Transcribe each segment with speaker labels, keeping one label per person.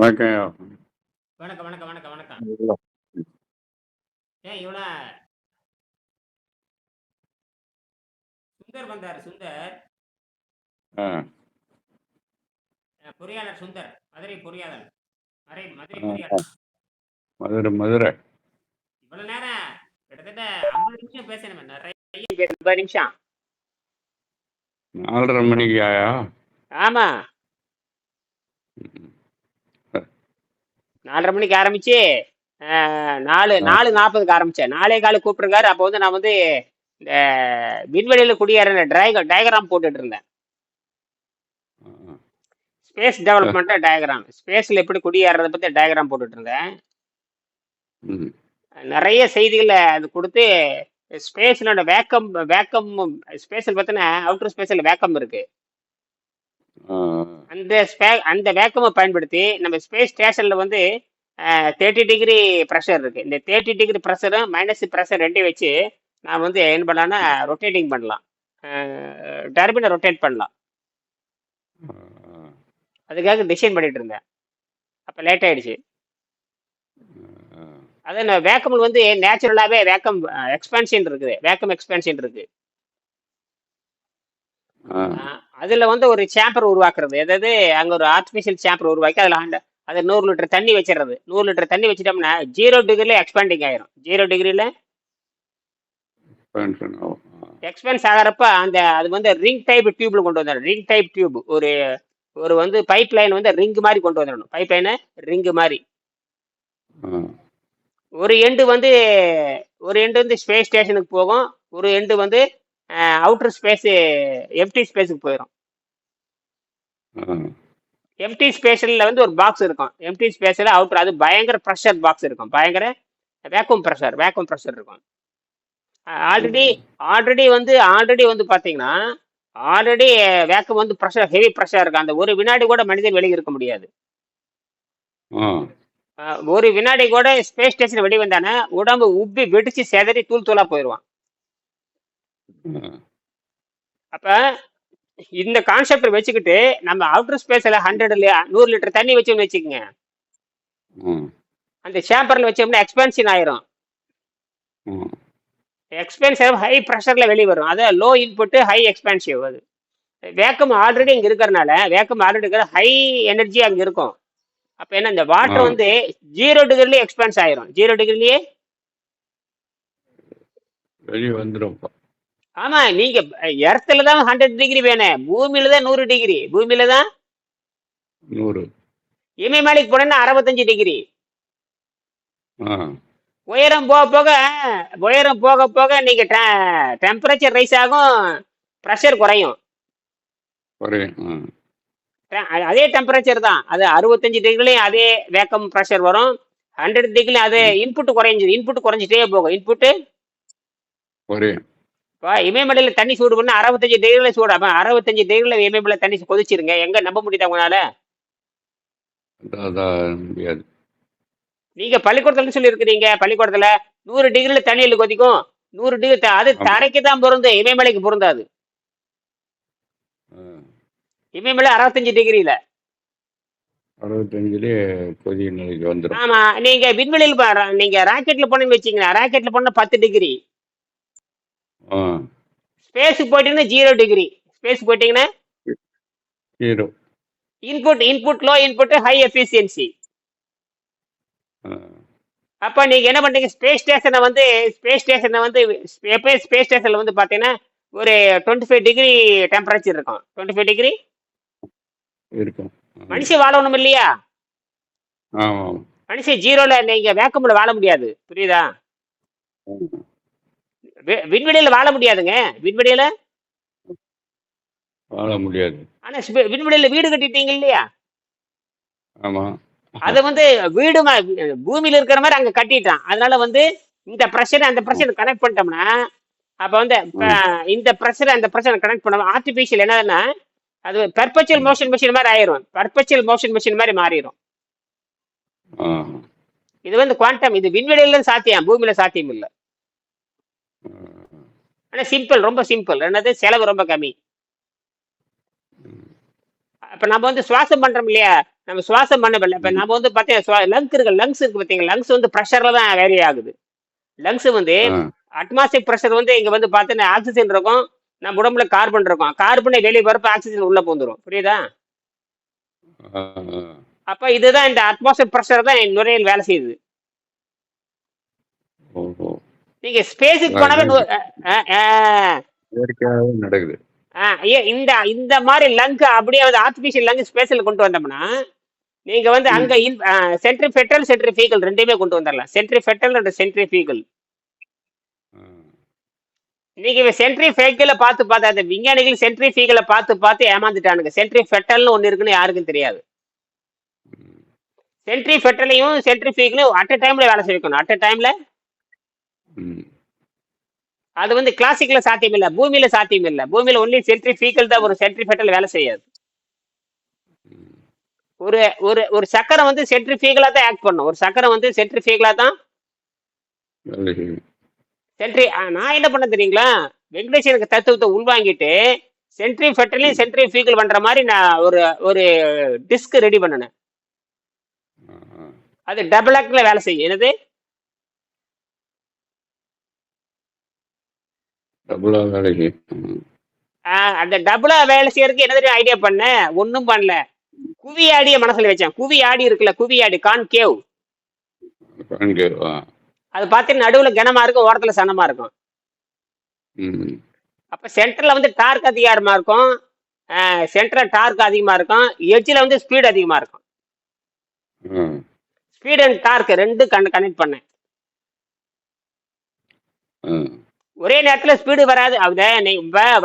Speaker 1: வணக்கம்.
Speaker 2: வணக்கம் வணக்கம் வணக்கம் வணக்கம். ஏன் இவ்வளோ சுந்தர் வந்தார் சுந்தர். பொறியாளர் சுந்தர் மதுரை பொறியாளர். மதுரை மதுரை பொறியாளர்.
Speaker 1: மதுரை மதுரை.
Speaker 2: இவ்வளவு நேரம் கிட்டத்தட்ட ஐம்பது நிமிஷம் பேசணுமே நிறைய ஐம்பது நிமிஷம்.
Speaker 1: நாலரை மணிக்கு ஆயா?
Speaker 2: ஆமா. நாலரை மணிக்கு ஆரம்பிச்சு நாலு நாலு நாற்பதுக்கு ஆரம்பிச்சேன். நாலே காலு கூப்பிட்டுருக்காரு அப்போ வந்து நான் வந்து இந்த விண்வெளியில் குடியேற டயக டயக்ராம் போட்டுட்டு இருந்தேன். ஸ்பேஸ் டெவலப்மெண்ட்டை டயக்ராம் ஸ்பேஸில் எப்படி குடியேறதை பற்றி டயக்ராம் போட்டுட்டு இருந்தேன். நிறைய செய்திகளை அது கொடுத்து ஸ்பேஸில் வேக்கம் வேக்கம் ஸ்பேஸில் பார்த்தீங்கன்னா அவுட்டர் ஸ்பேஸில் வேக்கம் இருக்கு.
Speaker 1: ஆ,
Speaker 2: அந்த அந்த வேக்கமை பயன்படுத்தி நம்ம ஸ்பேஸ் ஸ்டேஷனில் வந்து தேர்ட்டி டிகிரி ப்ரெஷர் இருக்கு. இந்த தேர்ட்டி டிகிரி ப்ரெஷரும் மைனஸ் ப்ரெஷர் ரெண்டையும் வச்சு நான் வந்து என்ன பண்ணலாம்னா ரொட்டேட்டிங் பண்ணலாம். டர்பினை ரொட்டேட் பண்ணலாம். அதுக்காக டிசைன் பண்ணிட்டு இருந்தேன். அப்போ லேட் ஆயிடுச்சு.
Speaker 1: ஆ,
Speaker 2: அது நான் வேக்கமில் வந்து நேச்சுரலாகவே வேக்கம் எக்ஸ்பென்ஷன் இருக்குது. வேக்கம் எக்ஸ்பென்ஷன் இருக்கு.
Speaker 1: ஆ,
Speaker 2: அதில் வந்து ஒரு சேம்பர் உருவாக்குறது. அதாவது அங்கே ஒரு ஆர்டிஃபிஷியல் சேம்பர் உருவாக்கி அதில் அது நூறு லிட்டர் தண்ணி வச்சிடுறது. நூறு லிட்டர் தண்ணி வச்சிட்டோம்னா ஜீரோ டிகிரியில் எக்ஸ்பேண்டிங் ஆயிரும். ஜீரோ.
Speaker 1: ஆ,
Speaker 2: எக்ஸ்பென்ஸ் ஆகிறப்ப அந்த அது வந்து ரிங் டைப் டியூப்ல கொண்டு வந்துடணும். ரிங் டைப் டியூப் ஒரு ஒரு வந்து பைப் லைன் வந்து ரிங் மாதிரி கொண்டு வந்துடணும். பைப் லைனை ரிங் மாதிரி ஒரு எண்டு வந்து ஒரு எண்டு வந்து ஸ்பேஸ் ஸ்டேஷனுக்கு போகும். ஒரு எண்டு வந்து அவுட்டர் ஸ்பேஸ் எம்டி ஸ்பேஸுக்கு போயிடும் எம்டி ஸ்பேஸில் வந்து ஒரு பாக்ஸ் இருக்கும். எம்டி ஸ்பேஸில் அவுட்டர் அது பயங்கர ப்ரெஷர் பாக்ஸ் இருக்கும். பயங்கர வேக்கும் ப்ரெஷர் வேக்கும் ப்ரெஷர் இருக்கும். ஆல்ரெடி ஆல்ரெடி வந்து ஆல்ரெடி வந்து பார்த்தீங்கன்னா ஆல்ரெடி வேக்கம் வந்து ப்ரெஷர் ஹெவி ப்ரெஷர் இருக்கு. அந்த ஒரு வினாடி கூட மனிதன் வெளியே இருக்க முடியாது. ஒரு வினாடி கூட ஸ்பேஸ் ஸ்டேஷன் வெளியே வந்தானே உடம்பு உப்பி வெடிச்சு செதறி தூள் தூளா போயிடுவான் அப்ப இந்த கான்செப்ட் வச்சுக்கிட்டு நம்ம அவுட்டர் ஸ்பேஸ்ல ஹண்ட்ரட் நூறு லிட்டர் தண்ணி வச்சோம்னு வச்சுக்கோங்க. அந்த சேம்பர்ல வச்சோம்னா எக்ஸ்பென்ஷன் ஆயிரும். எக்ஸ்பென்சிவ் ஹை ப்ரெஷர்ல வெளியே வரும். அது லோ இன்புட் ஹை எக்ஸ்பென்சிவ் அது. வேக்கம் ஆல்ரெடி இங்க இருக்கிறனால வேக்கம் ஆல்ரெடி இருக்கிற ஹை எனர்ஜி அங்க இருக்கும். அப்ப என்ன இந்த வாட்டர். வந்து ஜீரோ டிகிரிலேயே எக்ஸ்பென்ஸ் ஆயிரும். ஜீரோ டிகிரிலேயே
Speaker 1: வெளியே வந்துடும்.
Speaker 2: ஆமா நீங்க எர்த்துல தான் ஹண்ட்ரட் டிகிரி வேணும் பூமியில தான் நூறு டிகிரி பூமியில தான்
Speaker 1: நூறு
Speaker 2: இமயமலைக்கு போனேன்னா அறுபத்தஞ்சு டிகிரி உயரம் போக போக உயரம் போக போக நீங்க டெம்பரேச்சர் ரைஸ் ஆகும் ப்ரெஷர் குறையும். அதே டெம்பரேச்சர் தான். அது அறுபத்தஞ்சு டிகிரிலையும் அதே வேக்கம் ப்ரெஷர் வரும். ஹண்ட்ரட் டிகிரிலையும் அது இன்புட் குறைஞ்சி இன்புட் குறைஞ்சிட்டே போகும். இன்புட்டு இமயமலையில தண்ணி சூடு பண்ணா அறுபத்தஞ்சு டிகிரில சூடு. அப்ப அறுபத்தஞ்சு டிகிரில இமயமலை தண்ணி கொதிச்சிருங்க. எங்க நம்ப முடியுதா உங்களால?
Speaker 1: முடியாது.
Speaker 2: நீங்க பள்ளிக்கூடத்துல சொல்லி இருக்கிறீங்க பள்ளிக்கூடத்துல நூறு டிகிரில தண்ணியில் கொதிக்கும். நூறு டிகிரி அது. தரைக்கு தான் பொருந்தும். இமயமலைக்கு பொருந்தாது. இமயமலை அறுபத்தஞ்சு டிகிரில
Speaker 1: அறுபத்தஞ்சிலே கொதி நிலைக்கு வந்துடும்
Speaker 2: ஆமா. நீங்க விண்வெளியில் நீங்க ராக்கெட்ல போனீங்கன்னு வச்சீங்களா ராக்கெட்ல போனா பத்து டிகிரி ஸ்பேஸுக்கு போயிட்டீங்கன்னா ஜீரோ டிகிரி ஸ்பேஸ் போயிட்டீங்கன்னா
Speaker 1: zero
Speaker 2: input input low input high efficiency அப்போ நீங்க என்ன பண்றீங்க? ஸ்பேஸ் ஸ்டேஷனை வந்து ஸ்பேஸ் ஸ்டேஷனை வந்து எப்பயும் ஸ்பேஸ் ஸ்டேஷன்ல வந்து பாத்தீங்கன்னா ஒரு டுவெண்ட்டி ஃபைவ் டிகிரி டெம்பரேச்சர் இருக்கும். டுவெண்ட்டி ஃபைவ் டிகிரி
Speaker 1: இருக்கும்
Speaker 2: மனுஷன் வாழணும் இல்லையா? மனுஷன் ஜீரோல நீங்க வேக்கம்ல வாழ முடியாது. புரியுதா? விண்வெளியில வாழ முடியாதுங்க. விண்வெளியில?
Speaker 1: வாழ முடியாது.
Speaker 2: ஆனா ஸ்பே- விண்வெளியில வீடு கட்டிட்டீங்க இல்லையா?
Speaker 1: ஆமாம்
Speaker 2: அதை வந்து வீடு மா- பூமியில இருக்கிற மாதிரி அங்க கட்டிட்டான். அதனால வந்து இந்த பிரஷர் அந்த பிரஷர் கனெக்ட் பண்ணிட்டோம்னா அப்ப வந்து இப்ப இந்த பிரஷர் அந்த பிரஷர் கனெக்ட் பண்ணோம் ஆர்டிபிஷியல் என்னதுன்னா அது பெர்பச்சுவல் மோஷன் மிஷின் மாதிரி ஆயிரும். பெர்பச்சுவல் மோஷன் மிஷின் மாதிரி மாறிடும்
Speaker 1: ஆ.
Speaker 2: இது வந்து குவாண்டம் இது விண்வெளியில சாத்தியம் பூமியில சாத்தியம் இல்லை. ஆனா சிம்பிள் ரொம்ப சிம்பிள் என்னது? செலவு ரொம்ப கம்மி. இப்ப நம்ம வந்து சுவாசம் பண்றோம் இல்லையா? நம்ம சுவாசம் பண்ணவில்லை இப்ப நம்ம வந்து பார்த்தீங்கன்னா லங்ஸ் இருக்கு லங்ஸ் இருக்கு பார்த்தீங்க லங்ஸ் வந்து ப்ரெஷர்ல தான் வேரி ஆகுது. லங்ஸ் வந்து
Speaker 1: ஆ.
Speaker 2: அட்மாஸ்பியர் ப்ரெஷர் வந்து இங்க வந்து பார்த்தீங்கன்னா ஆக்சிஜன் இருக்கும் நம்ம உடம்புல கார்பன் இருக்கும். கார்பனை வெளியே வரப்ப ஆக்சிஜன் உள்ள போந்துரும். புரியுதா. அப்ப இதுதான் இந்த அட்மாஸ்பியர் ப்ரெஷர் தான் நுரையீரல் வேலை செய்யுது. நீங்க ஸ்பேஸுக்கு போனாவே
Speaker 1: நடக்குது
Speaker 2: இந்த இந்த மாதிரி லங் அப்படியே வந்து ஆர்டிபிஷியல் லங் ஸ்பேஸில் கொண்டு வந்தோம்னா நீங்க வந்து. அங்க சென்ட்ரி ஃபெட்டல் சென்ட்ரி ஃபீகல் ரெண்டுமே கொண்டு வந்துடலாம் centripetal and centrifugal. நீங்க சென்ட்ரி ஃபேக்கல பார்த்து பார்த்து அந்த விஞ்ஞானிகள் சென்ட்ரி ஃபீகலை பார்த்து பார்த்து ஏமாந்துட்டானுங்க சென்ட்ரி ஃபெட்டல்னு ஒன்று இருக்குன்னு யாருக்கும் தெரியாது. சென்ட்ரி ஃபெட்டலையும் சென்ட்ரி ஃபீகலையும் அட் டைம்ல வேலை செய்யணும் அட் டைம்ல. அது வந்து கிளாசிக்ல சாத்தியம் இல்ல பூமியில சாத்தியம் இல்ல பூமியில ஒன்லி சென்ட்ரி ஃபீகல் தான் ஒரு சென்ட்ரி ஃபெட்டல் வேலை செய்யாது. ஒரு ஒரு ஒரு சக்கரம் வந்து சென்ட்ரி ஃபீகலா தான் ஆக்ட் பண்ணும். ஒரு சக்கரம் வந்து சென்ட்ரி ஃபீகலா தான். சென்ட்ரி நான் என்ன பண்ண தெரியுங்களா? வெங்கடேஷ் எனக்கு தத்துவத்தை உள்வாங்கிட்டு சென்ட்ரி ஃபெட்டலையும் சென்ட்ரி ஃபீகல் பண்ற மாதிரி நான் ஒரு ஒரு டிஸ்க் ரெடி பண்ணினேன். அது டபுள் ஆக்ட்ல வேலை செய்யும். என்னது?
Speaker 1: டபுளா வேலை செய்யும்.
Speaker 2: அந்த டபுளா வேலை செய்யறதுக்கு என்ன தெரியும் ஐடியா பண்ணேன் ஒன்றும் பண்ணல குவி ஆடிய மனசுல வச்சேன் குவி ஆடி இருக்குல்ல குவி ஆடி கான் கேவ். அது பார்த்தீங்கன்னா நடுவுல கனமா இருக்கும் ஓரத்துல சனமா இருக்கும். அப்ப சென்டர்ல வந்து டார்க் அதிகமா இருக்கும் சென்டர்ல டார்க் அதிகமா இருக்கும் எட்ஜில் வந்து ஸ்பீட் அதிகமா இருக்கும். ஸ்பீட் அண்ட் டார்க் ரெண்டு கன் கனெக்ட் பண்ணேன். ஒரே நேரத்துல ஸ்பீடு வராது. அது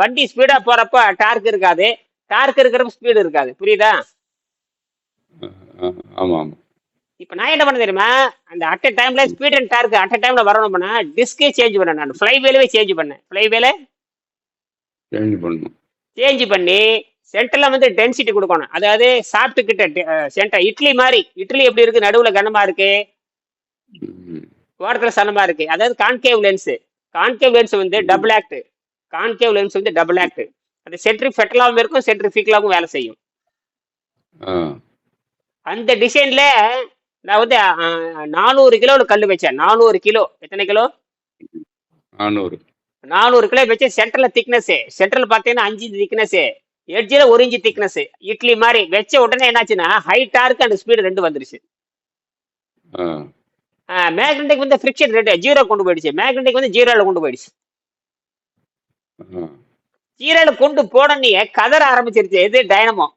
Speaker 2: வண்டி ஸ்பீடா போறப்ப டார்க் இருக்காது. டார்க் இருக்கிறப்ப ஸ்பீடு இருக்காது. புரியுதா?
Speaker 1: ஆ, ஆ. ஆமா ஆமா
Speaker 2: இப்ப நான் என்ன பண்ண தெரியுமா? அந்த அட் டைம்ல ஸ்பீட் அண்ட் டார்க் அட் டைம்ல வரணும்னா டிஸ்கே சேஞ்ச் பண்ணேன் நான். ஃப்ளை வேலவே சேஞ்ச் பண்ணேன். ஃப்ளை வேல
Speaker 1: சேஞ்ச் பண்ணணும்.
Speaker 2: சேஞ்ச் பண்ணி சென்டர்ல வந்து டென்சிட்டி கொடுக்கணும். அதாவது சாப்பிட்டு கிட்ட சென்டர் இட்லி மாதிரி. இட்லி எப்படி இருக்கு? நடுவுல கனமா இருக்கு. ஓரத்துல சனமா இருக்கு. அதாவது கான்கேவ் லென்ஸ் கான்கேவ் லென்ஸ் வந்து டபுள் ஆக்ட் கான்கேவ் லென்ஸ் வந்து டபுள் ஆக்ட் அது சென்ட்ரி ஃபெட்டலாவும் இருக்கும் சென்ட்ரி ஃபிகலாவும் வேலை செய்யும். அந்த டிசைன்ல நான் வந்து நானூறு கிலோல கல் வச்சேன். நானூறு கிலோ. எத்தனை கிலோ?
Speaker 1: நானூறு.
Speaker 2: நானூறு கிலோ வச்சு சென்டர்ல திக்னஸ் சென்டர்ல பாத்தீங்கன்னா அஞ்சு திக்னஸ் எட்ஜில் ஒரு இன்ச்சு திக்னஸ் இட்லி மாதிரி. வச்ச உடனே என்னாச்சுன்னா ஹை டார்க் அண்ட் ஸ்பீடு ரெண்டு வந்துருச்சு. மேக்னெட்டிக் வந்து ஃப்ரிக்ஷன் ரெண்டு ஜீரோ கொண்டு போயிடுச்சு. மேக்னெட்டிக் வந்து ஜீரோல கொண்டு போயிடுச்சு. ஜீரோல கொண்டு போனே கதற ஆரம்பிச்சிருச்சு. எது? டைனமோ.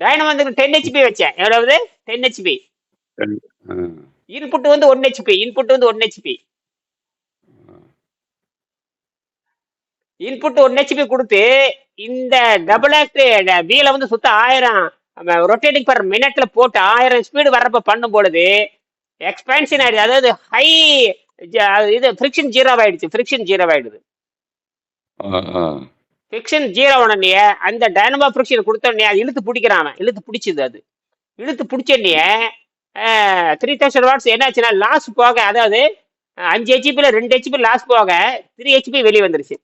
Speaker 2: டைனமோ வந்து டென் ஹெச்பி வச்சேன். எவ்வளவு டென் ஹெச்பி. இன்புட் வந்து ஒன் ஹெச்பி இன்புட் வந்து one HP input one HP கொடுத்து இந்த டபுள் ஆக்ட் வீல வந்து சுத்த ஆயிரம் ரொட்டேட்டிங் பர் மினிட்ல போட்டு ஆயிரம் ஸ்பீடு வர்றப்ப பண்ணும் பொழுது எக்ஸ்பேன்ஷன் ஆயிடுது அதாவது ஹை இது ஃப்ரிக்ஷன் ஜீரோ ஆயிடுச்சு ஃப்ரிக்ஷன் ஜீரோ ஆயிடுது
Speaker 1: ஆ. ஆ.
Speaker 2: ஃப்ரிக்ஷன் ஜீரோ உடனே அந்த டைனமோ ஃப்ரிக்ஷன் கொடுத்த உடனே அது இழுத்து பிடிக்கிறான். இழுத்து பிடிச்சது அது இழுத்து பிடிச்ச உடனே த்ரீ தௌசண்ட் வாட்ஸ் என்னாச்சுன்னா லாஸ் போக அதாவது அஞ்சு ஹெச்பியில் ரெண்டு ஹெச்பி லாஸ் போக த்ரீ ஹெச்பி வெளியே வந்துருச்சு.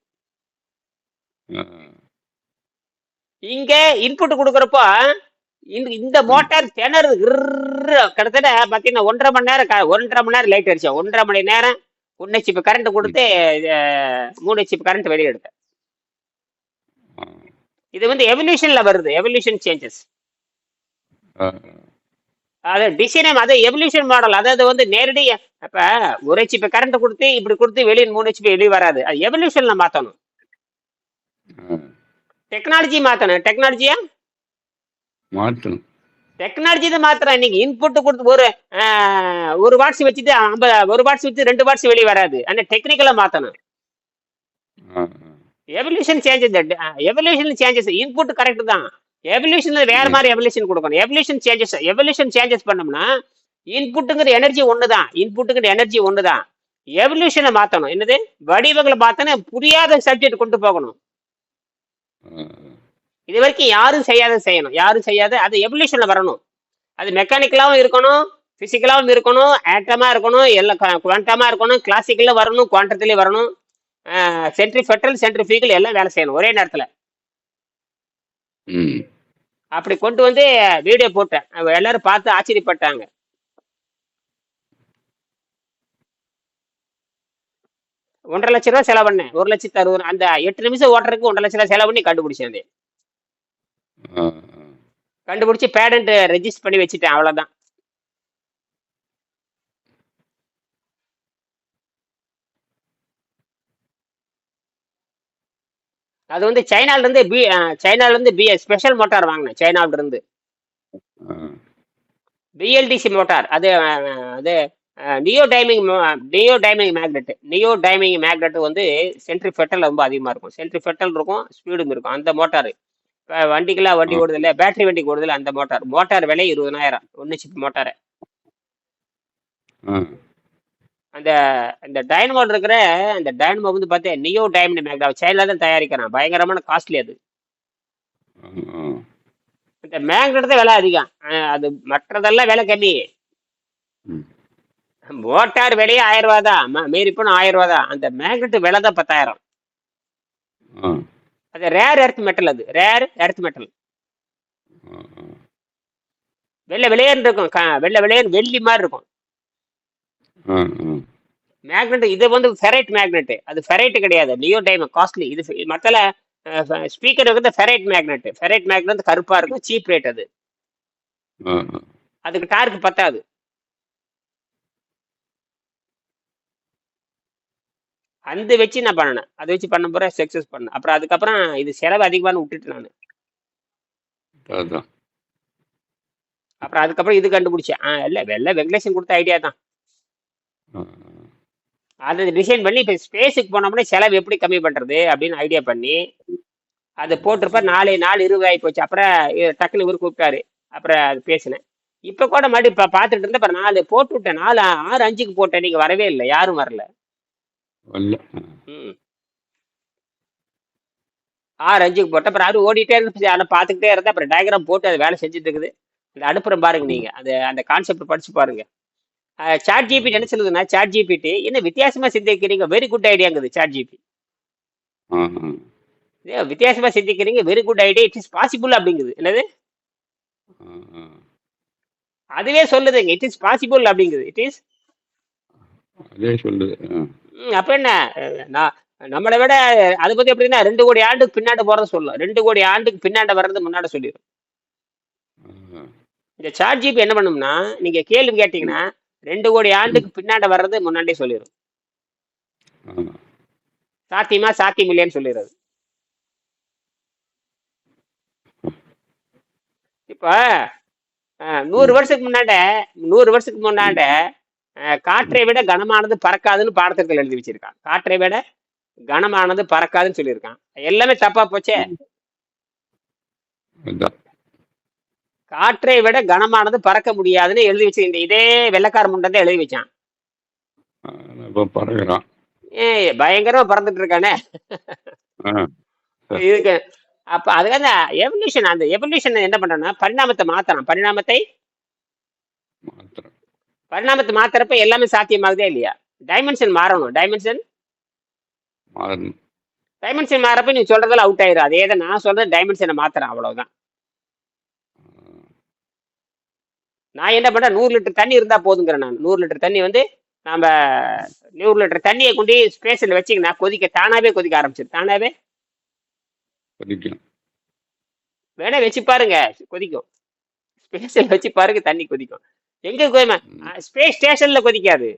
Speaker 2: இங்க இன்புட் கொடுக்குறப்போ இந்த இந்த மோட்டார் திணறு கிர்ரு, கிட்டத்தட்ட பார்த்தீங்கன்னா ஒன்றரை மணி நேரம் ஒன்றரை மணி நேரம் லைட் அடிச்சோம் ஒன்றரை மணி நேரம் ஒன்று ஹெச்பி கரண்ட் கொடுத்து மூணு ஹெச்பி கரண்ட் வெளியே எடுத்தேன். இது வந்து எவல்யூஷன்ல வருது எவல்யூஷன் சேஞ்சஸ். அது டிசைன் அது எவல்யூஷன் மாடல் அதாவது வந்து நேரடி அப்ப ஒரு ஹெச்பி கரண்ட் கொடுத்து இப்படி கொடுத்து வெளியே மூணு ஹெச்பி வெளியே வராது அது எவல்யூஷன்ல மாத்தணும். டெக்னாலஜி மாத்தணும் டெக்னாலஜியா
Speaker 1: மாற்றணும்.
Speaker 2: டெக்னாலஜி தான் மாத்திரம் இன்னைக்கு இன்புட் கொடுத்து ஒரு ஒரு வாட்ஸ் வச்சுட்டு ஐம்பது ஒரு வாட்ஸ் வச்சு ரெண்டு வாட்ஸ் வெளியே வராது. அந்த டெக்னிக்கலா மாத்தணும். Evolution changes evolution changes input correct தான். எவல்யூஷன்ல வேற மாதிரி எவல்யூஷன் கொடுக்கணும். எவல்யூஷன் சேஞ்சஸ் எவல்யூஷன் சேஞ்சஸ் பண்ணோம்னா இன்புட்டுங்கிற எனர்ஜி ஒன்று தான். இன்புட்டுங்கிற எனர்ஜி ஒன்று தான். எவல்யூஷனை மாற்றணும் என்னது? வடிவங்களை மாற்றணும் புரியாத சப்ஜெக்ட் கொண்டு போகணும். இது வரைக்கும் யாரும் செய்யாத செய்யணும் யாரும் செய்யாத அது எவல்யூஷன்ல வரணும். அது மெக்கானிக்கலாவும் இருக்கணும் பிசிக்கலாவும் இருக்கணும் ஆட்டமா இருக்கணும் எல்லாம் குவாண்டமா இருக்கணும் கிளாசிக்கல்ல வரணும் குவாண்டத்திலே வரணும். சென்ட்ரி ஃபெட்டல் சென்ட்ரி ஃபீகல் எல்லாம் வேலை செய்யணும் ஒரே நேரத்தில். அப்படி கொண்டு வந்து வீடியோ போட்டேன். எல்லாரும் பார்த்து ஆச்சரியப்பட்டாங்க. ஒன்றரை லட்ச ரூபா செலவு பண்ணேன். ஒரு லட்சத்து அறுபது அந்த எட்டு நிமிஷம் ஓட்டுறதுக்கு ஒன்றரை லட்ச ரூபா செலவு பண்ணி கண்டுபிடிச்சேன் கண்டுபிடிச்சி பேடண்ட் ரெஜிஸ்டர் பண்ணி வச்சுட்டேன் அவ்வளவுதான். அது வந்து சைனால இருந்து பி அஹ், சைனால இருந்து பி ஸ்பெஷல் மோட்டார் வாங்கினேன் சைனால இருந்து பிஎல்டிசி மோட்டார் அது அது neodymium neodymium magnet neodymium magnet வந்து சென்ட்ரி ஃபெட்டல் ரொம்ப அதிகமாக இருக்கும். சென்ட்ரி ஃபெட்டல் இருக்கும் ஸ்பீடும் இருக்கும். அந்த மோட்டார் வண்டிக்கெல்லாம் வண்டி. ஓடுது இல்லை பேட்டரி வண்டிக்கு ஓடுது அந்த மோட்டார் மோட்டார் விலை இருபதனாயிரம். ஒன்று சிப் மோட்டார் அந்த இந்த டைனமோ இருக்கிற அந்த டைனமோ வந்து பார்த்தேன் நியோ டைமிங் மேக்னெட் சைனால தான் தயாரிக்கிறான். பயங்கரமான காஸ்ட்லி அது. இந்த மேக்னெட் தான் விலை அதிகம். அது மற்றதெல்லாம் விலை கம்மி. மோட்டார் விலையே ஆயிரம் ரூபா தான். மீறி போனால் ஆயிரம் ரூபா தான். அந்த மேக்னெட் விலை தான் பத்தாயிரம். ரேர் எர்த் மெட்டல் அது. ரேர் எர்த் மெட்டல் வெள்ளை வெளியேன்னு இருக்கும். வெள்ளை வெளியேன்னு வெள்ளி மாதிரி இருக்கும். மேக்னெட் இது வந்து ஃபெரைட் மேக்னெட் அது ஃபெரைட் கிடையாது. நியோ டைம் காஸ்ட்லி இது மற்ற ஸ்பீக்கர் வந்து ஃபெரைட் மேக்னெட் ஃபெரைட் மேக்னெட் கருப்பா இருக்கும். சீப் ரேட் அது. அதுக்கு டார்க் பத்தாது. அந்த வச்சு நான் பண்ணினேன். அதை வச்சு பண்ண போற சக்ஸஸ் பண்ணேன். அப்புறம் அதுக்கப்புறம் இது செலவு அதிகமானு விட்டுட்டு நான். அப்புறம் அதுக்கப்புறம் இது கண்டுபிடிச்சேன். ஆ இல்லை வெள்ளை வெங்கடேசன் கொடுத்த ஐடியா தான். அதை டிசைன் பண்ணி இப்போ ஸ்பேஸுக்கு போனோம்னா செலவு எப்படி கம்மி பண்ணுறது அப்படின்னு ஐடியா பண்ணி அதை போட்டிருப்ப நாலு நாலு இருபது ஆகி போச்சு. அப்புறம் டக்குன்னு இவர் கூப்பிட்டாரு. அப்புறம் அது பேசினேன். இப்போ கூட மறுபடியும் இப்போ பார்த்துட்டு இருந்தேன். அப்புறம் நாலு போட்டு விட்டேன் நாலு ஆறு அஞ்சுக்கு போட்டேன். நீங்கள் வரவே இல்லை. யாரும் வரல. ஆறு அஞ்சுக்கு போட்டேன் அப்புறம் அது ஓடிட்டே இருந்துச்சு அதை பார்த்துக்கிட்டே இருந்தேன் அப்புறம் டயக்ராம் போட்டு அது வேலை செஞ்சுட்டு இருக்குது. இந்த அனுப்புறம் பாருங்க நீங்கள் அது அந்த கான்செப்ட் படிச்சு பாருங்க. சாட் ஜிபிடி என்ன சொல்லுதுன்னா சாட் ஜிபிடி என்ன வித்தியாசமா சிந்திக்கிறீங்க? வெரி குட் ஐடியாங்குது சாட் ஜிபி
Speaker 1: ஆ ஆ
Speaker 2: ஏ, வித்தியாசமா சிந்திக்கிறீங்க? Very good idea it is possible அப்படிங்குது. என்னது?
Speaker 1: ஆ ஆ
Speaker 2: அதுவே சொல்லுதுங்க. இட் இஸ் பாசிபிள் அப்படிங்குது. இட் இஸ்
Speaker 1: அதே சொல்லுது. ஆ.
Speaker 2: அப்ப என்ன? நான் நம்மளை விட அதை பத்தி எப்படின்னா ரெண்டு கோடி ஆண்டுக்கு பின்னாடி போறத சொல்லும் ரெண்டு கோடி ஆண்டுக்கு பின்னாடி வர்றது முன்னாடி சொல்லிடும் இந்த சாட் ஜிபி என்ன பண்ணும்னா நீங்க கேள்வி கேட்டீங்கன்னா ரெண்டு கோடி ஆண்டுக்கு பின்னாடி வர்றது முன்னாடியே சொல்லிடும் சாத்தியமா சாத்தியம் இல்லையான்னு சொல்லிடுறது இப்போ நூறு வருஷத்துக்கு முன்னாட நூறு வருஷத்துக்கு முன்னாட காற்றை விட கனமானது பறக்காதுன்னு பாடத்திட்டத்தில் எழுதி வச்சிருக்கான் காற்றை விட கனமானது பறக்காதுன்னு சொல்லியிருக்கான் எல்லாமே தப்பா போச்சே? காற்றை விட கனமானது பறக்க முடியாதுன்னு எழுதி வச்சு இந்த இதே வெள்ளக்கார முண்டை எழுதி வச்சான். ஏ பயங்கரமா பறந்துட்டு இருக்கானே. இதுக்கு அப்ப அதுக்கு அந்த எவல்யூஷன் அந்த எவல்யூஷன் என்ன பண்றான்னா பரிணாமத்தை மாத்தறான். பரிணாமத்தை பரிணாமத்தை மாத்துறப்ப எல்லாமே சாத்தியமாகுதே இல்லையா? டைமென்ஷன் மாறணும். டைமென்ஷன் டைமென்ஷன் மாறப்ப நீ சொல்றதெல்லாம் அவுட் ஆயிரும். அதே தான் நான் சொல்றது டைமென்ஷனை மாத்துறேன் அவ்வளவுதான். நான் என்ன பண்றேன்? நூறு லிட்டர் தண்ணி இருந்தா போதுங்கிறேன் நான். நூறு லிட்டர் தண்ணி வந்து நாம நூறு லிட்டர் தண்ணியை கொண்டு ஸ்பேஸில் வச்சிங்கன்னா கொதிக்க தானாவே கொதிக்க ஆரம்பிச்சிடும் தானாவே?
Speaker 1: கொதிக்கும்.
Speaker 2: வேணா வச்சு பாருங்க. கொதிக்கும். ஸ்பேஸில் வச்சு பாருங்க தண்ணி கொதிக்கும். எங்க கொதிமா ஸ்பேஸ் ஸ்டேஷன்ல கொதிக்காது.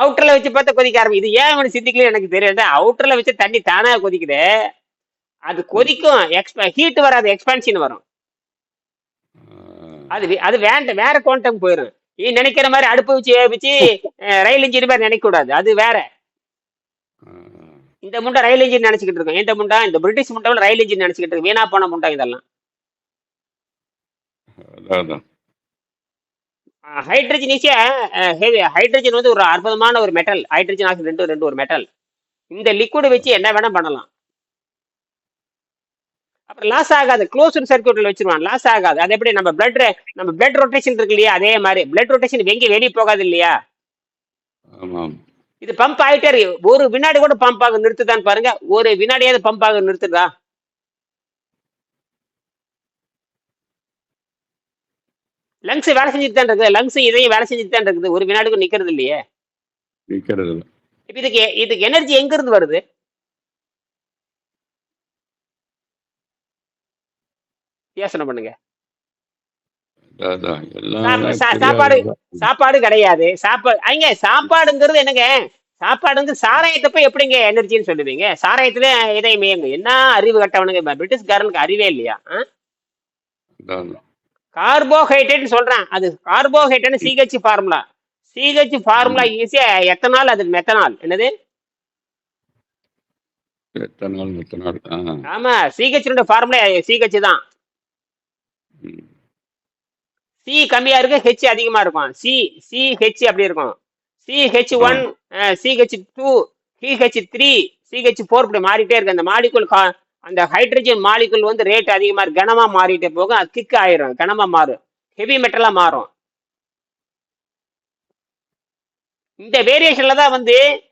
Speaker 2: அவுட்டர்ல வச்சு பார்த்தா கொதிக்க ஆரம்பி இது ஏன் அவனு சிந்திக்கல எனக்கு தெரியல. அவுட்டர்ல வச்சு தண்ணி தானா கொதிக்குது? அது கொதிக்கும். எக்ஸ்ப ஹீட் வராது. எக்ஸ்பான்ஷன் வரும். அது அது வேண்ட வேற குவாண்டம் போயிடும் நீ நினைக்கிற மாதிரி அடுப்பு வச்சு வச்சு ரயில் இன்ஜின் மாதிரி நினைக்க கூடாது அது வேற. இந்த முண்டை ரயில் இன்ஜின் நினைச்சுக்கிட்டு இருக்கோம். எந்த முண்டா? இந்த பிரிட்டிஷ் முண்டாவில் ரயில் இன்ஜின் நினைச்சுக்கிட்டு இருக்கு. வீணா போன முண்டா இதெல்லாம். ஹைட்ரஜன் ஈஸியா ஹெவி ஹைட்ரஜன் வந்து ஒரு அற்புதமான ஒரு மெட்டல் ஹைட்ரஜன் ஆக்சைடு ரெண்டு ரெண்டு ஒரு மெட்டல் இந்த லிக்விட் வச்சு என்ன வேணா பண்ணலாம். அப்புறம் லாஸ் ஆகாது. க்ளோஸ்ட் சர்க்யூட்ல வச்சிருவான். லாஸ் ஆகாது. அது எப்படி? நம்ம பிளட் நம்ம பிளட் ரொட்டேஷன் இருக்கு இல்லையா? அதே மாதிரி. பிளட் ரொட்டேஷன் எங்கேயும் வெளியே போகாது இல்லையா? இது பம்ப் ஆயிட்டே இருக்கு. ஒரு வினாடி கூட பம்ப் ஆக நிறுத்துதான்னு பாருங்க. ஒரு வினாடியாவது பம்ப் ஆக நிறுத்துதா? லங்ஸ் வேலை செஞ்சுட்டு தான் இருக்குது. லங்ஸ் இதையும் வேலை செஞ்சுட்டு தான் இருக்குது. ஒரு வினாடிக்கும் நிக்கிறது இல்லையே?
Speaker 1: நிக்கிறது
Speaker 2: இப்ப இதுக்கு இதுக்கு எனர்ஜி எங்க இருந்து வருது? யோசனை பண்ணுங்க. சாப்பாடு சாப்பாடு கிடையாது. சாப்பாடு அங்க சாப்பாடுங்கிறது என்னங்க? சாப்பாடுங்கிறது சாராயத்தை போய் எப்படிங்க எனர்ஜின்னு சொல்லுவீங்க? சாராயத்துல இயங்கு என்ன அறிவு கட்டவனுங்க? பிரிட்டிஷ்காரனுக்கு அறிவே இல்லையா?
Speaker 1: அதான், அதான்.
Speaker 2: கார்போஹைட்ரேட் சொல்றேன் அது carbohydrate CH formula CH formula ஈஸியா எத்தனால்? அது மெத்தனால் என்னது? ஆமா சிஹெச் ஃபார்முலா சிஹெச் தான். சி கம்மியா இருக்கு ஹெச் அதிகமா இருக்கும். சி சி ஹெச் அப்படி இருக்கும். C H one C H two C H three C H four இப்படி மாறிட்டே இருக்கு. அந்த மாலிகுல் அந்த ஹைட்ரஜன் மாலிகுல் வந்து ரேட் அதிகமாக இருக்கு கனமாக மாறிட்டே போகும். அது கிக் ஆயிரும். கனமாக மாறும். ஹெவி மெட்டலாக மாறும். இந்த வேரியேஷன்ல தான் வந்து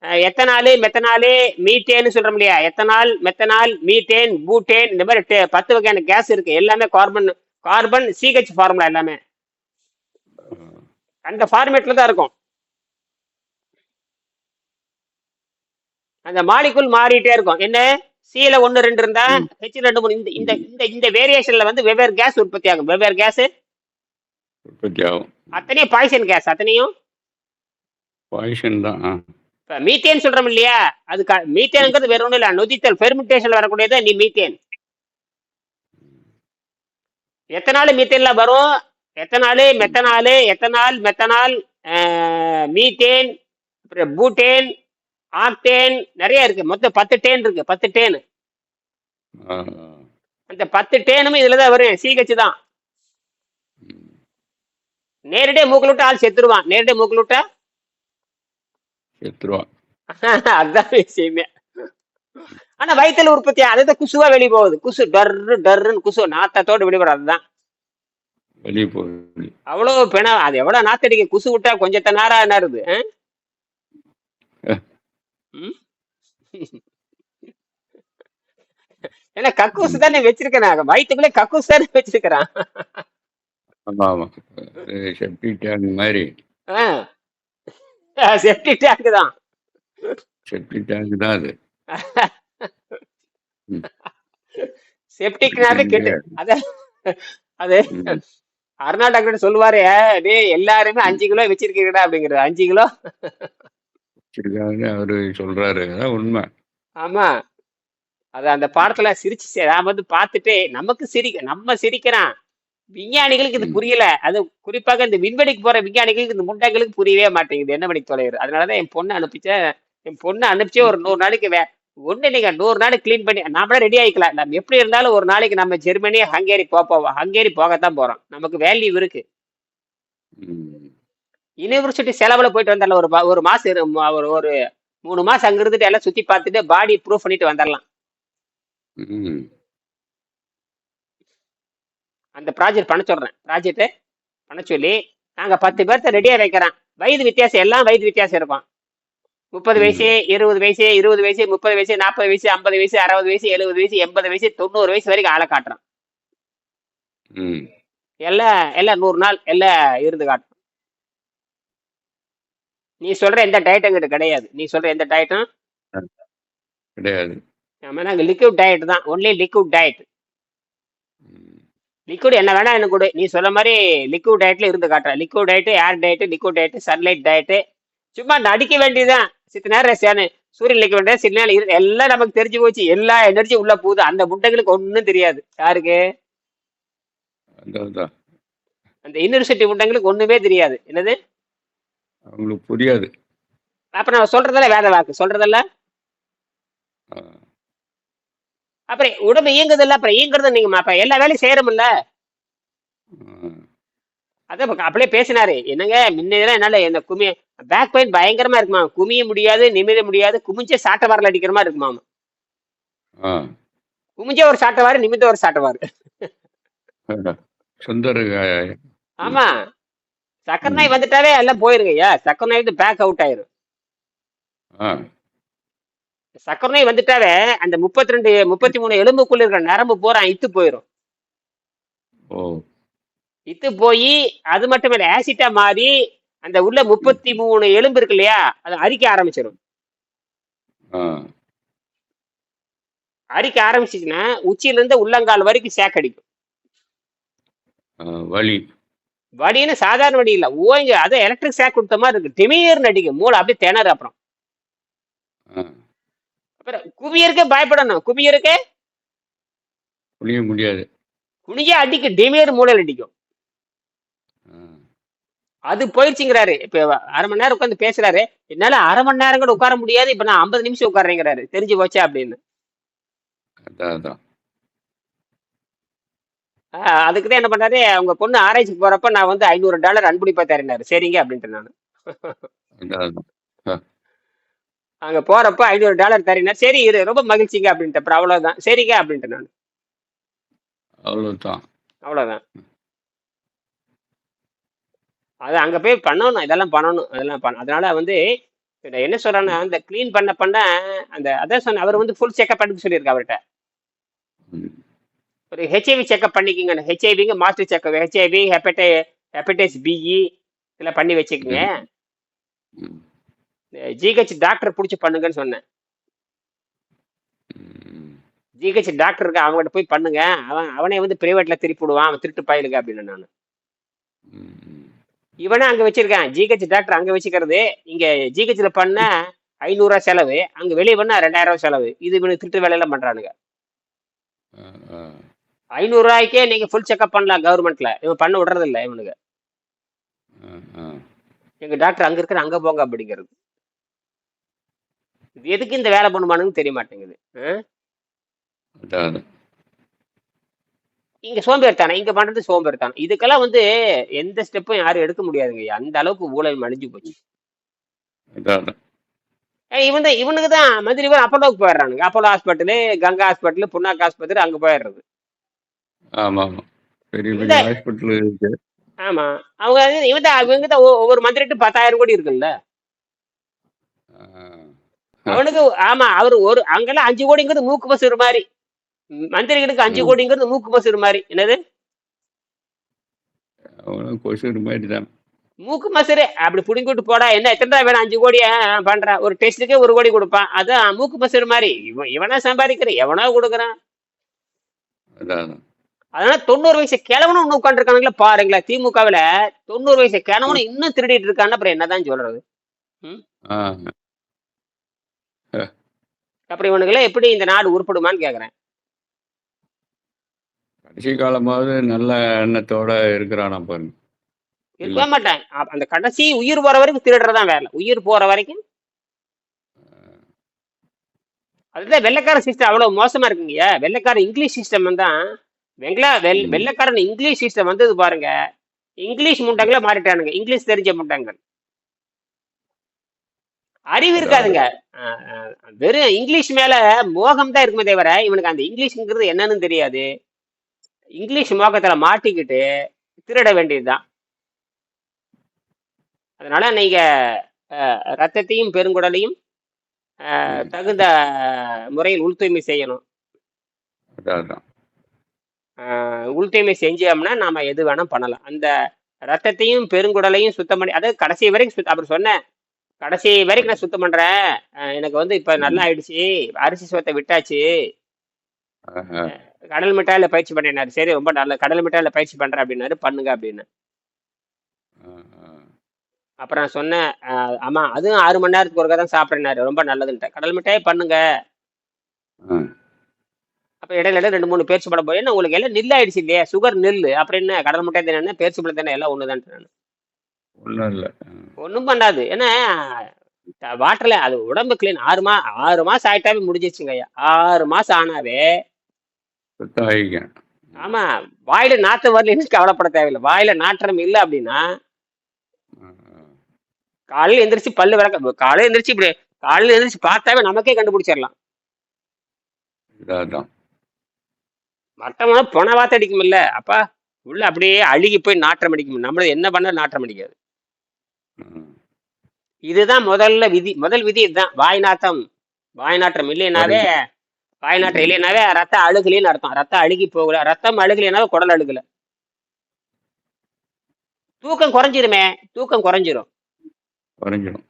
Speaker 2: எத்தனாலு மெத்தனாலு மீத்தேன்னு சொல்றோம் இல்லையா? எத்தனால் மெத்தனால் மீத்தேன் பூட்டேன் இந்த மாதிரி டே- பத்து வகையான கேஸ் இருக்கு. எல்லாமே கார்பன் கார்பன் சிஹெச் ஃபார்முலா எல்லாமே. அந்த ஃபார்மேட்ல தான் இருக்கும். அந்த மாலிகுல் மாறிட்டே இருக்கும். என்ன? சில ஒன்று ரெண்டு இருந்தா ஹெச் ரெண்டு மூணு. இந்த இந்த இந்த இந்த வேரியேஷன்ல வந்து வெவ்வேறு கேஸ் உற்பத்தி ஆகும். வெவ்வேறு கேஸ்
Speaker 1: உற்பத்தி ஆகும்.
Speaker 2: அத்தனையும் பாய்சன் கேஸ் அத்தனையும்?
Speaker 1: பாய்ஷன் தான்.
Speaker 2: இப்ப மீத்தேன் சொல்றோம் இல்லையா? அது மீத்தேனுங்கிறது வேற ஒண்ணும் இல்ல. நொதித்தல் ஃபெர்மெண்டேஷன்ல வரக்கூடியது நீ மீத்தேன் எத்தனாலு மீத்தேன்ல வரும்? Ethanol? Methanol ethanol? Methanol methane அப்புறம் பூட்டேன் ஆக்டேன் நிறைய இருக்கு. மொத்தம் பத்து டேன் இருக்கு. பத்து டேன் அந்த பத்து டேனும் இதுல தான் வரும். சீகச்சு தான். நேரடியா மூக்குல விட்டு ஆள் செத்துருவான். நேரடியா மூக்குல விட்டா
Speaker 1: செத்துருவா
Speaker 2: அதுதான் விஷயமே. ஆனா வயித்துல உற்பத்தி அதுதான் குசுவா வெளியே போகுது. குசு டர்ரு டர்ருன்னு குசு. நாத்தத்தோடு வெளிவரும் அதுதான்.
Speaker 1: வெளியே போகுது.
Speaker 2: அவ்வளவு பெண அது எவ்வளவு நாத்தடிக்க குசு விட்டா கொஞ்சத்த நேரம்? ம்? ஏன்னா கக்கூசு தானே வச்சிருக்கேன் வயிற்றுக்குள்ளே கக்கூசு தானே வச்சிருக்கிறான்.
Speaker 1: ஆமா ஆமா. செப்டி டேங்க் மாதிரி.
Speaker 2: செப்டி டேங்க் தான்.
Speaker 1: செப்டி டேங்க் தான் அது.
Speaker 2: செப்டிக்னாவே கெட்டு அத அது. அருணா டாக்டர் சொல்லுவாரு டேய் எல்லாருமே அஞ்சு கிலோ வச்சிருக்கீங்கடா அப்படிங்கிறது அஞ்சு கிலோ?
Speaker 1: அவரு சொல்றாரு. அதான் உண்மை.
Speaker 2: ஆமா. அது அந்த பாடத்துல சிரிச்சு சே- வந்து பார்த்துட்டு நமக்கு சிரிக்க நம்ம சிரிக்கிறான். விஞ்ஞானிகளுக்கு இது
Speaker 1: ம்.
Speaker 2: புரியல. அது குறிப்பாக இந்த விண்வெளிக்கு போற விஞ்ஞானிகளுக்கு இந்த முண்டைகளுக்கு புரியவே மாட்டேங்குது. என்ன மணிக்கு தொலைவர் அதனாலதான் என் பொண்ணை அனுப்பிச்சேன். என் பொண்ணை அனுப்பிச்சே ஒரு நூறு நாளைக்கு வே ஒண்ணு நீங்க நூறு நாளைக்கு க்ளீன் பண்ணி நாமளே ரெடி ஆயிக்கலாம் நம்ம எப்படி இருந்தாலும் ஒரு நாளைக்கு நம்ம ஜெர்மனி ஹங்கேரி போக போவோம் ஹங்கேரி போகத்தான் போறோம். நமக்கு வேல்யூ இருக்கு.
Speaker 1: ம்.
Speaker 2: யூனிவர்சிட்டி செலவுல போயிட்டு வந்துடலாம் ஒரு ஒரு மாசம் இரு- ம- ஒரு ஒரு மூணு மாசம் அங்க இருந்துட்டு எல்லாம் சுத்தி பார்த்துட்டு பாடி ப்ரூவ் பண்ணிட்டு வந்துடலாம். அந்த ப்ராஜெக்ட் பண்ண சொல்றேன் ப்ராஜெக்ட் பண்ண சொல்லி நாங்க பத்து பேர்த்த ரெடியா வைக்கிறோம் வயது வித்தியாசம் எல்லாம் வயது வித்தியாசம் இருக்கும் முப்பது. வயசு இருபது வயசு இருபது வயசு முப்பது வயசு நாற்பது வயசு ஐம்பது வயசு அறுபது வயசு எழுபது வயசு எண்பது வயசு தொண்ணூறு வயசு வரைக்கும் ஆளை காட்டுறோம்
Speaker 1: ம்.
Speaker 2: எல்லாம் எல்லாம் நூறு நாள் எல்லாம் இருந்து காட்டுறோம் நீ சொல்ற எந்த டயட் எங்கிட்ட கிடையாது. நீ சொல்ற எந்த டயட்டும்
Speaker 1: கிடையாது.
Speaker 2: நம்ம நாங்கள் லிக்விட் டயட் தான். Only liquid diet. லிக்விட் என்ன வேணா எனக்கு கொடு. நீ சொல்ல மாதிரி லிக்விட் டயட்ல இருந்து காட்டுறேன். Liquid diet air diet liquid diet sunlight diet சும்மா நடிக்க வேண்டியதுதான். சித்த நேரம் சேனு சூரியன் லிக்க வேண்டியது சில நேரம் எல்லாம் நமக்கு தெரிஞ்சு போச்சு. எல்லா எனர்ஜி உள்ள போகுது. அந்த முட்டைகளுக்கு ஒன்றும் தெரியாது. யாருக்கு. அந்த யூனிவர்சிட்டி முட்டைங்களுக்கு ஒண்ணுமே தெரியாது. என்னது?
Speaker 1: அவங்களுக்கு புரியாது.
Speaker 2: அப்ப நம்ம சொல்றதெல்லாம் வேத வாக்கு. சொல்றதெல்லாம். அப்புறம் உடம்பு இயங்குது இல்ல அப்புறம் இயங்குறது நீங்க அப்ப எல்லா வேலையும் செய்யறோம்ல. அதான் அப்படியே பேசினாரு. என்னங்க முன்னதெல்லாம் என்னால இந்த குமி பேக் பெயின் பயங்கரமா இருக்குமா? குமிய முடியாது நிமிர முடியாது குமிஞ்சே சாட்டை வாரில் அடிக்கிற மாதிரி இருக்குமா. குமிஞ்சே ஒரு சாட்டவாரு நிமிந்த ஒரு சாட்டவாரு
Speaker 1: சுந்தர் அஹ்,
Speaker 2: ஆமா. சக்கர நாய் வந்துட்டாவே எல்லாம் போயிருங்கய்யா. சக்கர நாய் வந்து பேக் அவுட் ஆயிரும். சக்கர நோய் வந்துட்டாவே அந்த முப்பத்தி ரெண்டு முப்பத்தி மூணு எலும்புக்குள்ள இருக்கிற நரம்பு பூரா இத்து போயிரும்.
Speaker 1: ஓ.
Speaker 2: இத்து போய் அது மட்டும் இல்ல ஆசிட்டா மாறி அந்த உள்ள முப்பத்தி மூணு எலும்பு இருக்கு இல்லையா அது அரிக்க ஆரம்பிச்சிடும் அரிக்க ஆரம்பிச்சிச்சுன்னா உச்சியில இருந்து உள்ளங்கால் வரைக்கும் சேக்கடிக்கும்
Speaker 1: வலி.
Speaker 2: வடின்னு சாதாரண வடி இல்ல. ஓய்ங்க அது எலக்ட்ரிக் ஷாக் கொடுத்த மாதிரி இருக்கு. திமீர்னு அடிக்கும். மூளை அப்படியே திணறு அப்புறம். அப்புறம் குவியருக்கே பயப்படணும். குவியருக்கே
Speaker 1: புரிய முடியாது.
Speaker 2: குனிஞ்சே அடிக்கும். டிமீர் மூளையில் அடிக்கும். அது போயிடுச்சுங்கிறாரு. இப்ப அரை மணி நேரம் உட்காந்து பேசுறாரு. என்னால அரை மணி நேரம் கூட உட்கார முடியாது. இப்ப நான் ஐம்பது நிமிஷம் உட்கார்றேங்கிறாரு. தெரிஞ்சு போச்சா அப்படின்னு.
Speaker 1: அதான் அதான்.
Speaker 2: அதுக்கு தான் என்ன பண்ணாரு அவங்க பொண்ணு ஆராய்ச்சிக்கு போறப்ப நான் வந்து ஐநூறு டாலர் அன்பளிப்பா தரேனாரு சரிங்க அப்படின்ட்டு நான். அங்க போறப்ப ஐநூறு டாலர் தரேனார் சரி இரு ரொம்ப மகிழ்ச்சிங்க அப்படின்ட்டு அப்புறம் அவ்வளவுதான். சரிங்க அப்படின்ட்டு நான்.
Speaker 1: அவ்வளோதான்
Speaker 2: அவ்வளவுதான். அது அங்க போய் பண்ணணும் இதெல்லாம் பண்ணணும் அதெல்லாம் பண்ண அதனால வந்து என்ன சொல்றேன்னா அந்த க்ளீன் பண்ண பண்ண அந்த அதான் சொன்ன அவர் வந்து ஃபுல் செக்அப் பண்ணிக்க சொல்லியிருக்க அவர்கிட்ட. ஒரு ஹெச்ஐவி செக்அப் பண்ணிக்கோங்க. ஹெச்ஐவிங்க மாஸ்டர் செக்அப் ஹெச்ஐவி ஹெப்படை ஹெப்படைட்டிஸ் பிஇ இதெல்லாம் பண்ணி வச்சுக்கோங்க. ஜிஹெச் டாக்டர் பிடிச்சி பண்ணுங்கன்னு சொன்னேன். ஜிஹெச் டாக்டருக்கு அவங்ககிட்ட போய் பண்ணுங்க. அவன் அவனே வந்து பிரைவேட்ல திருப்பி விடுவான் அவன் திருட்டு பயலுங்க அப்படின்னு நான். இவனே அங்க வச்சிருக்கேன். ஜிஹெச் டாக்டர் அங்க வச்சுக்கிறது. இங்க ஜிஹெச்ல பண்ண ஐநூறுரூவா செலவு. அங்க வெளியே பண்ண ரெண்டாயிரம் ரூபாய் செலவு. இது இவனுக்கு திருட்டு வேலையெல்லாம் பண்றானுங்க. ஐநூறு ரூபாய்க்கே நீங்க ஃபுல் செக்அப் பண்ணலாம் கவர்மெண்ட்ல இவன் பண்ண விடுறது இல்ல இவனுக்கு.
Speaker 1: ஆ ஆ
Speaker 2: எங்க டாக்டர் அங்க இருக்கிற அங்க போங்க அப்படிங்கிறது. இது எதுக்கு இந்த வேலை பண்ணுமானுன்னு தெரிய மாட்டேங்குது. இங்க சோம்பேறித்தானே இங்க பண்றது சோம்பேறித்தானே இதுக்கெல்லாம் வந்து எந்த ஸ்டெப்பும் யாரும் எடுக்க முடியாதுங்க அந்த அளவுக்கு ஊழல் மலிஞ்சு போச்சு. இவன் தான் இவனுக்கு தான் மந்திரி அப்போலோக்கு போயிடுறானுங்க. அப்போலோ ஹாஸ்பிட்டலு கங்கா ஹாஸ்பிட்டலு புண்ணாக்கு ஆஸ்பத்திரி அங்க போயிடுறது.
Speaker 1: ஆமாம் ஆமாம் பெரிய
Speaker 2: இந்த
Speaker 1: பெரிய ஹாஸ்பிட்டல் இருக்கு.
Speaker 2: ஆமா. அவங்க வந்து இவன் தான் இவங்க தான் ஒ- ஒவ்வொரு மந்திரிட்டு பத்தாயிரம் கோடி இருக்குல்ல? அவனுக்கு ஆமா அவர் ஒரு அங்கெல்லாம் அஞ்சு கோடிங்கிறது மூக்கு பசுறு மாதிரி. ம், மந்திரிகளுக்கு அஞ்சு
Speaker 1: ம்.
Speaker 2: கோடிங்கிறது மூக்கு பசுறு மாதிரி. என்னது?
Speaker 1: அவனும் கொசு மாதிரி தான்.
Speaker 2: மூக்கு மசுறு. அப்படி புடிங்கிட்டு போடா என்ன எத்தனை ரூபா வேணும்? அஞ்சு கோடி ஆ, ஆ, பண்றா. ஒரு டெஸ்ட்டுக்கே ஒரு கோடி கொடுப்பான். அதான் மூக்கு மசுறு மாதிரி. இவன் இவனா சம்பாதிக்கிற எவனோ கொடுக்குறான்.
Speaker 1: அதான் அதான்.
Speaker 2: அதனால தொண்ணூறு வயசு கிழவனும் இன்னும் உட்காந்துருக்கானுங்களா பாருங்களேன் திமுகவுல தொண்ணூறு வயசு கிழவனும் இன்னும் திருடிட்டு இருக்கான்னு அப்புறம் என்னதான் சொல்றது? அப்புறம் இவனுங்களே எப்படி இந்த நாடு உருப்படுமான்னு கேக்குறேன்.
Speaker 1: கடைசி காலமாவது நல்ல எண்ணத்தோட இருக்கிறானா பாருங்க. இல்லை
Speaker 2: இருக்கவே மாட்டேன். அந்த கடைசி உயிர் போற வரைக்கும் திருடுறதான் வேலை. உயிர் போற வரைக்கும். அதுதான் வெள்ளைக்கார சிஸ்டம் அவ்வளவு மோசமா இருக்குங்கய்யா வெள்ளைக்கார இங்கிலீஷ் சிஸ்டம் தான் வெங்களா வெள் வெள்ளைக்காரன் இங்கிலீஷ் சிஸ்டம் வந்தது பாருங்க. இங்கிலீஷ் முண்டங்கள மாறிட்டானுங்க. இங்கிலீஷ் தெரிஞ்ச முண்டங்கள். அறிவு இருக்காதுங்க. வெறும் இங்கிலீஷ் மேல மோகம் தான் இருக்குமே தவிர இவனுக்கு அந்த இங்கிலீஷ்ங்கிறது என்னன்னு தெரியாது. இங்கிலீஷ் மோகத்துல மாட்டிக்கிட்டு திருட வேண்டியதுதான். அதனால நீங்க ரத்தத்தையும் பெருங்குடலையும் தகுந்த முறையில் உள்தூய்மை செய்யணும். உள்தூய்மை செஞ்சோம்னா நாம எது வேணா பண்ணலாம். அந்த ரத்தத்தையும் பெருங்குடலையும் சுத்தம் பண்ணி அதாவது கடைசி வரைக்கும் சுத்த அவர் சொன்ன கடைசி வரைக்கும் நான் சுத்தம் பண்றேன். அஹ், எனக்கு வந்து இப்ப நல்லா ஆயிடுச்சு அரிசி சோத்தை விட்டாச்சு. கடல் மிட்டாயில பயிற்சி பண்ணினாரு. சரி ரொம்ப நல்ல கடல் மிட்டாயில பயிற்சி பண்றேன் அப்படின்னாரு. பண்ணுங்க அப்படின்னு. அப்புறம் நான் சொன்னேன் ஆமா அதுவும் ஆறு மணி நேரத்துக்கு ஒருக்கா தான் சாப்பிட்றேனாரு ரொம்ப நல்லதுன்ட்டு கடல் மிட்டாயே பண்ணுங்க. அப்ப இடையில ரெண்டு மூணு பேர்ச்சி படம் போய் உங்களுக்கு எல்லாம் நில் ஆயிடுச்சு இல்லையா? சுகர் நெல் அப்புறம் என்ன கடல் மிட்டாய் தானே பேர்ச்சி படம் தானே எல்லாம்
Speaker 1: ஒண்ணும் இல்ல.
Speaker 2: ஒன்றும் பண்ணாது. ஏன்னா வாட்டர்ல அது உடம்பு கிளீன் ஆறு மா ஆறு மாசம் ஆயிட்டாவே முடிஞ்சிச்சுங்க ஐயா. ஆறு மாசம் ஆனாவே ஆமா வாயில நாற்றம் வரலன்னு கவலைப்பட தேவையில்லை. வாயில நாற்றம் இல்லை அப்படின்னா காலையில எந்திரிச்சு பல்லு விளக்க காலையில எந்திரிச்சு இப்படி காலையில எந்திரிச்சு பார்த்தாவே நமக்கே கண்டுபிடிச்சிடலாம். மற்றவங்க பொண வார்த்தை அடிக்குமில்ல அப்பா உள்ள அப்படியே அழுகி போய் நாற்றம் அடிக்கும். நம்மளது என்ன பண்ண நாற்றம் அடிக்காது. இதுதான் முதல்ல விதி. முதல் விதி இதுதான். வாய் நாட்டம் வாய் நாற்றம் இல்லைனாவே வாய் நாட்டம் இல்லைனாவே ரத்தம் அழுகலின்னு அர்த்தம். ரத்தம் அழுகி போகல. ரத்தம் அழுகலைனாவே குடல் அழுகல. தூக்கம் குறைஞ்சிருமே. தூக்கம் குறைஞ்சிரும்.
Speaker 1: குறைஞ்சிடும்.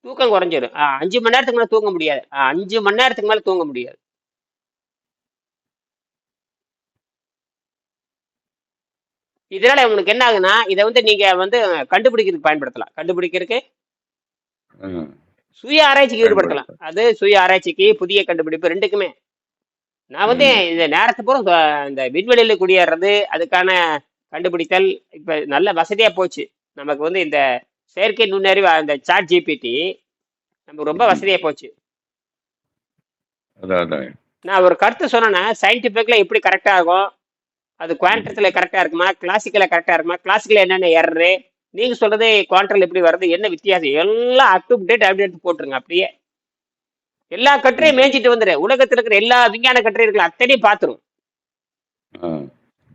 Speaker 2: தூக்கம் குறைஞ்சிரும். ஆ, அஞ்சு மணி நேரத்துக்கு மேல தூங்க முடியாது. அஞ்சு மணி நேரத்துக்கு மேல தூங்க முடியாது. இதனால உங்களுக்கு என்ன ஆகுனா இதை வந்து நீங்க வந்து கண்டுபிடிக்கிறதுக்கு பயன்படுத்தலாம். கண்டுபிடிக்கிறதுக்கு சுய ஆராய்ச்சிக்கு ஈடுபடுத்தலாம். அது சுய ஆராய்ச்சிக்கு புதிய கண்டுபிடிப்பு ரெண்டுக்குமே. நான் வந்து. இந்த நேரத்தை பூரா இந்த- விண்வெளியில குடியேறது அதுக்கான கண்டுபிடித்தல் இப்ப நல்ல வசதியா போச்சு. நமக்கு வந்து இந்த செயற்கை நுண்ணறிவு அந்த சாட் ஜிபிடி நமக்கு ரொம்ப
Speaker 1: ம்.
Speaker 2: வசதியா போச்சு. நான் ஒரு கருத்து சொன்னேன்னா சயின்டிஃபிக்ல எப்படி கரெக்டா இருக்கும் அது குவான்டத்துல கரெக்டா இருக்குமா? கிளாசிக்கல கரெக்டா இருக்குமா? கிளாசிக்கல என்னென்ன எர்ரு நீங்க சொல்றது குவான்டல் எப்படி வருது? என்ன வித்தியாசம்? எல்லாம் அப் டு டேட் அப்டேட் போட்டுருங்க அப்படியே. எல்லா கட்டுரையும் மேய்ஞ்சிட்டு வந்துரு. உலகத்துல இருக்கிற எல்லா விஞ்ஞான கட்டுரை இருக்கிற அத்தனையும் பார்த்துரும்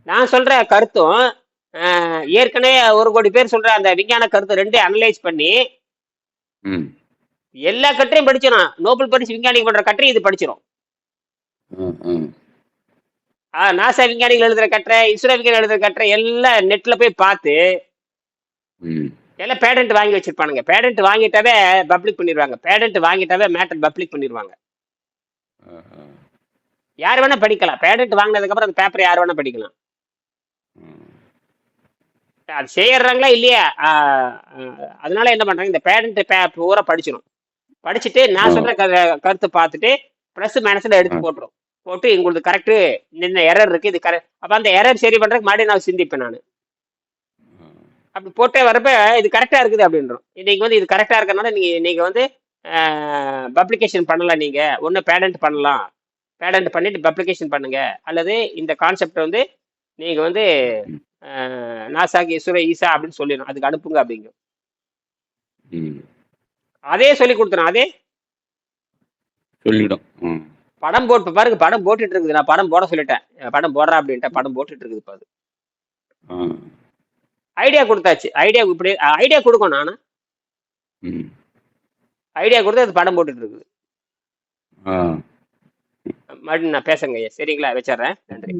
Speaker 2: நான் சொல்ற கருத்தும் ஏற்கனவே ஒரு கோடி பேர் சொல்ற அந்த விஞ்ஞான கருத்து ரெண்டையும் அனலைஸ் பண்ணி
Speaker 1: ம்.
Speaker 2: எல்லா கட்டுரையும் படிச்சிடும் நோபல் பரிசு விஞ்ஞானிக்கு பண்ற கட்டுரை இது படிச்சிடும் நாசா விஞ்ஞானிகள் எழுதுற கட்டுரை இஸ்ரோ விஞ்ஞானிகள் எழுதுற கட்டுரை எல்லாம் நெட்ல போய் பார்த்து எல்லாம் பேடன்ட் வாங்கி வச்சிருப்பானுங்க. பேடன்ட் வாங்கிட்டாவே பப்ளிக் பண்ணிடுவாங்க பேடன்ட் வாங்கிட்டாவே மேட்டர் பப்ளிக் பண்ணிடுவாங்க. யார் வேணா படிக்கலாம். பேடன்ட் வாங்கினதுக்கு அப்புறம் அந்த பேப்பரை யார் வேணா படிக்கலாம். அது செய்யறாங்களா இல்லையா? அதனால என்ன பண்றாங்க இந்த பேரண்ட் பூரா படிச்சிடும் படிச்சுட்டு நான் சொல்ற கருத்தை பார்த்துட்டு ப்ளஸ் மைனஸ்ல எடுத்து. போட்டுரும். போட்டு உங்களுக்கு கரெக்ட் இந்த எரர் இருக்கு. இது கரெக்ட் அப்ப அந்த எரர் சரி பண்றதுக்கு மறுபடியும் நான் சிந்திப்பேன் நான். அப்படி போட்டே வரப்ப இது கரெக்டா இருக்குது அப்படின்றோம். இன்னைக்கு வந்து இது கரெக்டா இருக்கறனால நீங்க நீங்க வந்து பப்ளிகேஷன் பண்ணலாம் நீங்க. ஒன்று பேடன்ட் பண்ணலாம். பேடன்ட் பண்ணிட்டு பப்ளிகேஷன் பண்ணுங்க. அல்லது இந்த கான்செப்ட் வந்து நீங்க வந்து நாசாக்கு இஸ்ரோ ஈசா அப்படின்னு சொல்லிடணும். அதுக்கு அனுப்புங்க அப்படிங்க. அதே சொல்லி கொடுத்துரும் அதே?
Speaker 1: சொல்லிடும் ம்.
Speaker 2: படம் போட்டு பாருங்க படம் போட்டுட்டு இருக்குது நான் படம் போட சொல்லிட்டேன். படம் போடுறா அப்படின்ட்டு படம் போட்டுட்டு இருக்குது இப்போ அது. ஐடியா கொடுத்தாச்சு. ஐடியா இப்படி ஐடியா கொடுக்கணும் ஆனா ஐடியா கொடுத்து அது படம் போட்டுட்டு இருக்குது மறுபடியும் நான் பேசுங்க ஐயா. சரிங்களா? வச்சிடுறேன். நன்றி.